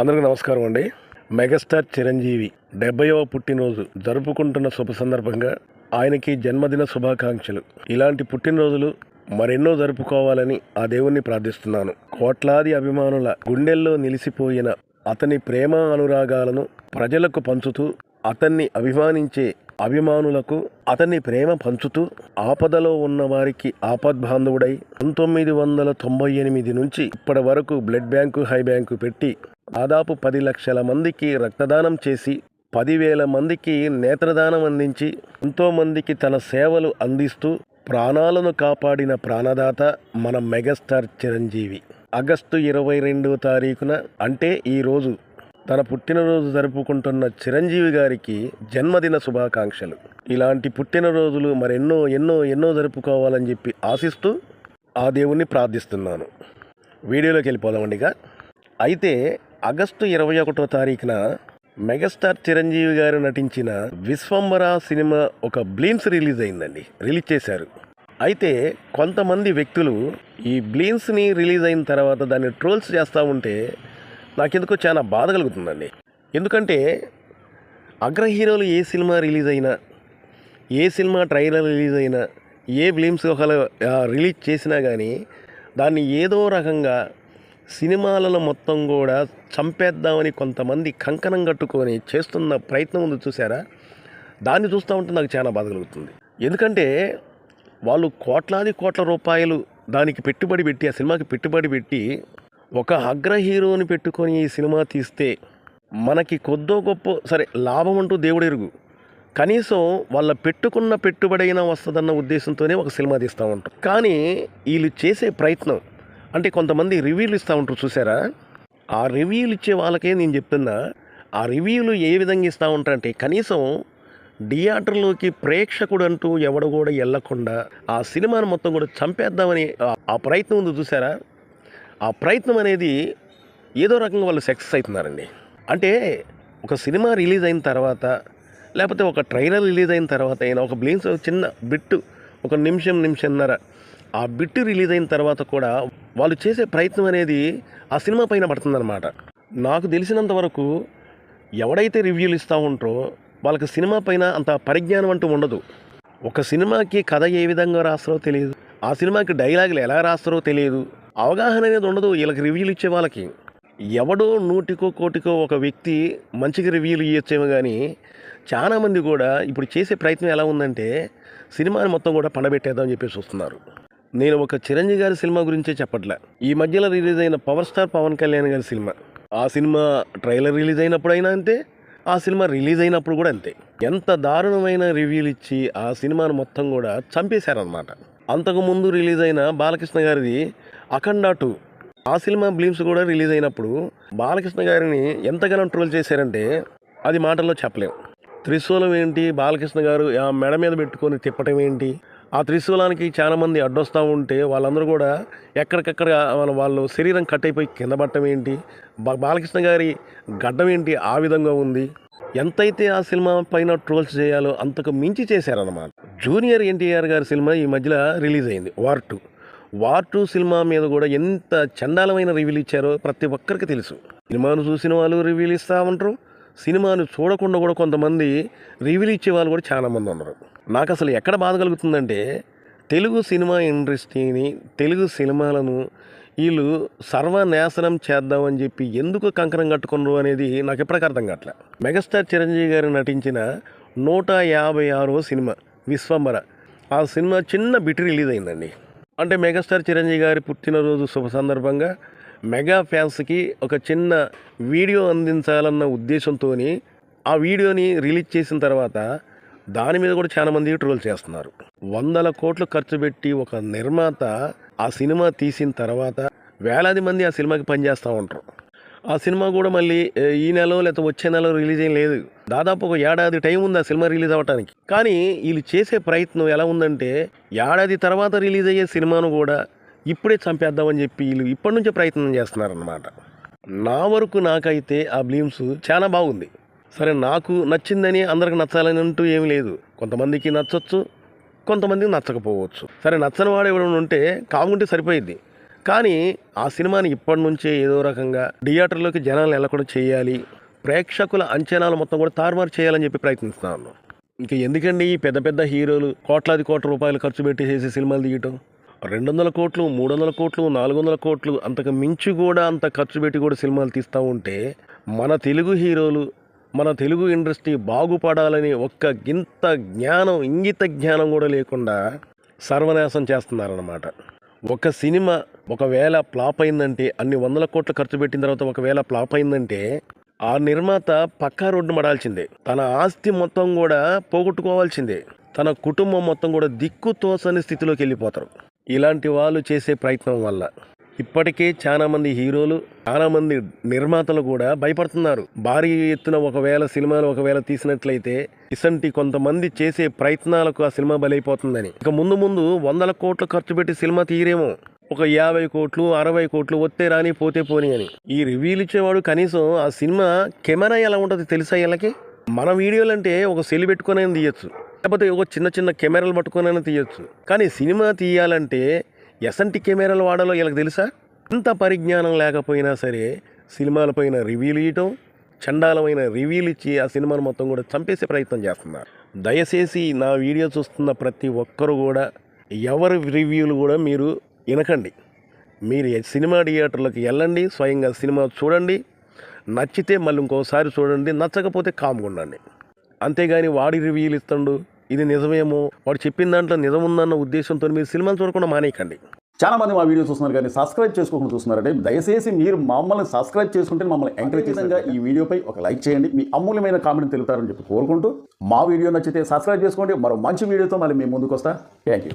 అందరికీ నమస్కారం అండి. మెగాస్టార్ చిరంజీవి డెబ్బైవ పుట్టినరోజు జరుపుకుంటున్న శుభ సందర్భంగా ఆయనకి జన్మదిన శుభాకాంక్షలు. ఇలాంటి పుట్టినరోజులు మరెన్నో జరుపుకోవాలని ఆ దేవుణ్ణి ప్రార్థిస్తున్నాను. కోట్లాది అభిమానుల గుండెల్లో నిలిసిపోయిన అతని ప్రేమ అనురాగాలను ప్రజలకు పంచుతూ అతన్ని అభిమానించే అభిమానులకు అతన్ని ప్రేమ పంచుతూ ఆపదలో ఉన్న వారికి ఆపద్బాంధవుడై పంతొమ్మిది వందల తొంభై ఎనిమిది నుంచి ఇప్పటి వరకు బ్లడ్ బ్యాంకు హై బ్యాంకు పెట్టి దాదాపు పది లక్షల మందికి రక్తదానం చేసి పదివేల మందికి నేత్రదానం అందించి ఎంతోమందికి తన సేవలు అందిస్తూ ప్రాణాలను కాపాడిన ప్రాణదాత మన మెగాస్టార్ చిరంజీవి. ఆగస్టు ఇరవై రెండవ తారీఖున అంటే ఈరోజు తన పుట్టినరోజు జరుపుకుంటున్న చిరంజీవి గారికి జన్మదిన శుభాకాంక్షలు. ఇలాంటి పుట్టినరోజులు మరెన్నో ఎన్నో ఎన్నో జరుపుకోవాలని చెప్పి ఆశిస్తూ ఆ దేవుణ్ణి ప్రార్థిస్తున్నాను. వీడియోలోకి వెళ్ళిపోదామండిగా అయితే ఆగస్టు ఇరవై ఒకటో తారీఖున మెగాస్టార్ చిరంజీవి గారు నటించిన విశ్వంబర సినిమా ఒక బ్లీన్స్ రిలీజ్ అయిందండి. రిలీజ్ చేశారు. అయితే కొంతమంది వ్యక్తులు ఈ బ్లీన్స్ని రిలీజ్ అయిన తర్వాత దాన్ని ట్రోల్స్ చేస్తూ ఉంటే నాకెందుకో చాలా బాధ కలుగుతుందండి. ఎందుకంటే అగ్ర హీరోలు ఏ సినిమా రిలీజ్ అయినా ఏ సినిమా ట్రైలర్ రిలీజ్ అయినా ఏ బ్లీమ్స్ ఒకవేళ రిలీజ్ చేసినా కానీ దాన్ని ఏదో రకంగా సినిమాలలో మొత్తం కూడా చంపేద్దామని కొంతమంది కంకణం కట్టుకొని చేస్తున్న ప్రయత్నం ఉంది చూసారా దాన్ని చూస్తూ ఉంటే నాకు చాలా బాధ కలుగుతుంది. ఎందుకంటే వాళ్ళు కోట్లాది కోట్ల రూపాయలు దానికి పెట్టుబడి పెట్టి ఆ సినిమాకి పెట్టుబడి పెట్టి ఒక అగ్ర హీరోని పెట్టుకొని ఈ సినిమా తీస్తే మనకి కొద్దో గొప్ప సరే లాభం అంటూ దేవుడు ఎరుగు. కనీసం వాళ్ళ పెట్టుకున్న పెట్టుబడి అయినా వస్తుందన్న ఉద్దేశంతోనే ఒక సినిమా తీస్తూ ఉంటారు కానీ వీళ్ళు చేసే ప్రయత్నం అంటే కొంతమంది రివ్యూలు ఇస్తూ ఉంటారు చూసారా? ఆ రివ్యూలు ఇచ్చే వాళ్ళకే నేను చెప్తున్నా ఆ రివ్యూలు ఏ విధంగా ఇస్తూ ఉంటారంటే కనీసం థియేటర్లోకి ప్రేక్షకుడు అంటూ ఎవడు కూడా వెళ్ళకుండా ఆ సినిమాను మొత్తం కూడా చంపేద్దామని ఆ- ప్రయత్నం ఉంది చూసారా? ఆ ప్రయత్నం అనేది ఏదో రకంగా వాళ్ళు సక్సెస్ అవుతున్నారండి. అంటే ఒక సినిమా రిలీజ్ అయిన తర్వాత లేకపోతే ఒక ట్రైలర్ రిలీజ్ అయిన తర్వాత అయినా ఒక బ్లీన్స్ చిన్న బిట్టు ఒక నిమిషం నిమిషంన్నర ఆ బిట్ రిలీజ్ అయిన తర్వాత కూడా వాళ్ళు చేసే ప్రయత్నం అనేది ఆ సినిమా పైన పడుతుందన్నమాట. నాకు తెలిసినంత వరకు ఎవడైతే రివ్యూలు ఇస్తూ ఉంటారో వాళ్ళకి సినిమా పైన అంత పరిజ్ఞానం అంటూ ఉండదు. ఒక సినిమాకి కథ ఏ విధంగా రాస్తారో తెలియదు. ఆ సినిమాకి డైలాగులు ఎలా రాస్తారో తెలియదు. అవగాహన అనేది ఉండదు వీళ్ళకి రివ్యూలు ఇచ్చే వాళ్ళకి. ఎవడో నూటికో కోటికో ఒక వ్యక్తి మంచిగా రివ్యూలు ఇవ్వచ్చేమో కానీ చాలామంది కూడా ఇప్పుడు చేసే ప్రయత్నం ఎలా ఉందంటే సినిమాని మొత్తం కూడా పండబెట్టేద్దామని చెప్పేసి వస్తున్నారు. నేను ఒక చిరంజీవి గారి సినిమా గురించే చెప్పట్లే. ఈ మధ్యలో రిలీజ్ అయిన పవర్ స్టార్ పవన్ కళ్యాణ్ గారి సినిమా. ఆ సినిమా ట్రైలర్ రిలీజ్ అయినప్పుడైనా అంతే ఆ సినిమా రిలీజ్ అయినప్పుడు కూడా అంతే. ఎంత దారుణమైన రివ్యూలు ఇచ్చి ఆ సినిమాను మొత్తం కూడా చంపేశారనమాట అంతకుముందు రిలీజ్ అయిన బాలకృష్ణ గారిది అఖండ టూ. ఆ సినిమా బ్లీమ్స్ కూడా రిలీజ్ అయినప్పుడు బాలకృష్ణ గారిని ఎంతగానో ట్రోల్ చేశారంటే అది మాటల్లో చెప్పలేము త్రిశూలం ఏంటి బాలకృష్ణ గారు ఆ మెడ మీద పెట్టుకొని తిప్పటం ఏంటి ఆ త్రిశూలానికి చాలామంది అడ్డొస్తూ ఉంటే వాళ్ళందరూ కూడా ఎక్కడికక్కడ వాళ్ళ వాళ్ళు శరీరం కట్ అయిపోయి కింద పట్టడం ఏంటి? బాలకృష్ణ గారి గడ్డం ఏంటి? ఆ విధంగా ఉంది. ఎంతైతే ఆ సినిమా పైన ట్రోల్స్ చేయాలో అంతకు మించి చేశారన్నమాట. జూనియర్ ఎన్టీఆర్ గారి సినిమా ఈ మధ్యలో రిలీజ్ అయింది. War Two. వార్ టూ సినిమా మీద కూడా ఎంత చండాలమైన రివ్యూలు ఇచ్చారో ప్రతి ఒక్కరికి తెలుసు. సినిమాను చూసిన వాళ్ళు రివ్యూలు ఇస్తూ ఉంటారు. సినిమాను చూడకుండా కూడా కొంతమంది రివ్యూలు ఇచ్చే వాళ్ళు కూడా చాలామంది ఉన్నారు. నాకు అసలు ఎక్కడ బాధ కలుగుతుందంటే తెలుగు సినిమా ఇండస్ట్రీని తెలుగు సినిమాలను వీళ్ళు సర్వనాశనం చేద్దామని చెప్పి ఎందుకు కంకణం కట్టుకున్నారు అనేది నాకు ఎప్పటికీ అర్థం కావట్లే. మెగాస్టార్ చిరంజీవి గారు నటించిన నూట యాభై ఆరో సినిమా విశ్వంబర ఆ సినిమా చిన్న బిట్ రిలీజ్ అయిందండి. అంటే మెగాస్టార్ చిరంజీవి గారి పుట్టినరోజు శుభ సందర్భంగా మెగా ఫ్యాన్స్కి ఒక చిన్న వీడియో అందించాలన్న ఉద్దేశంతో ఆ వీడియోని రిలీజ్ చేసిన తర్వాత దాని మీద కూడా చాలా మంది ట్రోల్ చేస్తున్నారు. వందల కోట్లు ఖర్చు పెట్టి ఒక నిర్మాత ఆ సినిమా తీసిన తర్వాత వేలాది మంది ఆ సినిమాకి పనిచేస్తూ ఉంటారు. ఆ సినిమా కూడా మళ్ళీ ఈ నెల లేకపోతే వచ్చే నెల రిలీజ్ ఏం లేదు. దాదాపు ఒక ఏడాది టైం ఉంది ఆ సినిమా రిలీజ్ అవ్వడానికి కానీ వీళ్ళు చేసే ప్రయత్నం ఎలా ఉందంటే ఏడాది తర్వాత రిలీజ్ అయ్యే సినిమాను కూడా ఇప్పుడే చంపేద్దామని చెప్పి వీళ్ళు ఇప్పటి నుంచే ప్రయత్నం చేస్తున్నారన్నమాట. నా వరకు నాకైతే ఆ బ్లీమ్స్ చాలా బాగుంది. సరే నాకు నచ్చిందని అందరికి నచ్చాలని అంటూ ఏమీ లేదు. కొంతమందికి నచ్చొచ్చు కొంతమందికి నచ్చకపోవచ్చు. సరే నచ్చని వాడు ఎవరైనా ఉంటే కాముంటే సరిపోయింది కానీ ఆ సినిమాని ఇప్పటి నుంచే ఏదో రకంగా థియేటర్లోకి జనాలు వెళ్ళకుండా చేయాలి ప్రేక్షకుల అంచనాలు మొత్తం కూడా తారుమారు చేయాలని చెప్పి ప్రయత్నిస్తున్నాను. ఇంకా ఎందుకండి ఈ పెద్ద పెద్ద హీరోలు కోట్లాది కోట్ల రూపాయలు ఖర్చు పెట్టి చేసే సినిమాలు తీయటం? రెండు వందల కోట్లు మూడు వందల కోట్లు నాలుగు వందల కోట్లు అంతకు మించి కూడా అంత ఖర్చు పెట్టి కూడా సినిమాలు తీస్తూ ఉంటే మన తెలుగు హీరోలు మన తెలుగు ఇండస్ట్రీ బాగుపడాలని ఒక్క గింత జ్ఞానం ఇంగిత జ్ఞానం కూడా లేకుండా సర్వనాశం చేస్తున్నారన్నమాట. ఒక సినిమా ఒకవేళ ఫ్లాప్ అయిందంటే అన్ని వందల కోట్లు ఖర్చు పెట్టిన తర్వాత ఒకవేళ ఫ్లాప్ అయిందంటే ఆ నిర్మాత పక్కా రోడ్డు మడాల్సిందే. తన ఆస్తి మొత్తం కూడా పోగొట్టుకోవాల్సిందే. తన కుటుంబం మొత్తం కూడా దిక్కు తోసని స్థితిలోకి వెళ్ళిపోతారు. ఇలాంటి వాళ్ళు చేసే ప్రయత్నం వల్ల. ఇప్పటికే చాలా మంది హీరోలు చాలా మంది నిర్మాతలు కూడా భయపడుతున్నారు. భారీ ఎత్తున ఒకవేళ సినిమాలు ఒకవేళ తీసినట్లయితే ఇసంటి కొంతమంది చేసే ప్రయత్నాలకు ఆ సినిమా బలైపోతుందని. ఇక ముందు ముందు వందల కోట్లు ఖర్చు పెట్టి సినిమా తీయరేమో. ఒక యాభై కోట్లు అరవై కోట్లు వస్తే రాని పోతే పోని అని. ఈ రివ్యూలు ఇచ్చేవాడు కనీసం ఆ సినిమా కెమెరా ఎలా ఉంటుంది తెలుసా వీళ్ళకి? మన వీడియోలు అంటే ఒక సెల్ పెట్టుకొని తీయచ్చు. లేకపోతే ఒక చిన్న చిన్న కెమెరాలు పట్టుకొని తీయచ్చు. కానీ సినిమా తీయాలంటే ఎసంటి కెమెరాలు వాడాలో వీళ్ళకి తెలుసా? ఇంత పరిజ్ఞానం లేకపోయినా సరే సినిమాలపైన రివ్యూలు ఇవ్వటం చండాలమైన రివ్యూలు ఇచ్చి ఆ సినిమాను మొత్తం కూడా చంపేసే ప్రయత్నం చేస్తున్నారు. దయచేసి నా వీడియో చూస్తున్న ప్రతి ఒక్కరు కూడా ఎవరి రివ్యూలు కూడా మీరు వినకండి. మీరు సినిమా థియేటర్లకు వెళ్ళండి స్వయంగా సినిమా చూడండి నచ్చితే మళ్ళీ ఇంకోసారి చూడండి నచ్చకపోతే కామ్గా ఉండండి. అంతేగాని వాడి రివ్యూలు ఇస్తాడు. ఇది నిజమేమో? వాడు చెప్పిన దాంట్లో నిజం ఉందన్న ఉద్దేశంతో మీరు సినిమాలు చూడకుండా మానేయకండి. చాలా మంది మా వీడియో చూస్తున్నారు కానీ సబ్స్క్రైబ్ చేసుకోకుండా చూస్తున్నారంటే దయచేసి మీరు మమ్మల్ని సబ్స్క్రైబ్ చేసుకుంటే మమ్మల్ని ఎంకరేజ్ చేసినగా ఈ వీడియోపై ఒక లైక్ చేయండి. మీ అమూల్యమైన కామెంట్ తెలుపుతారని చెప్పి కోరుకుంటూ మా వీడియో నచ్చితే సబ్స్క్రైబ్ చేసుకోండి. మరో మంచి వీడియోతో మళ్ళీ మేము ముందుకు వస్తా థ్యాంక్ యూ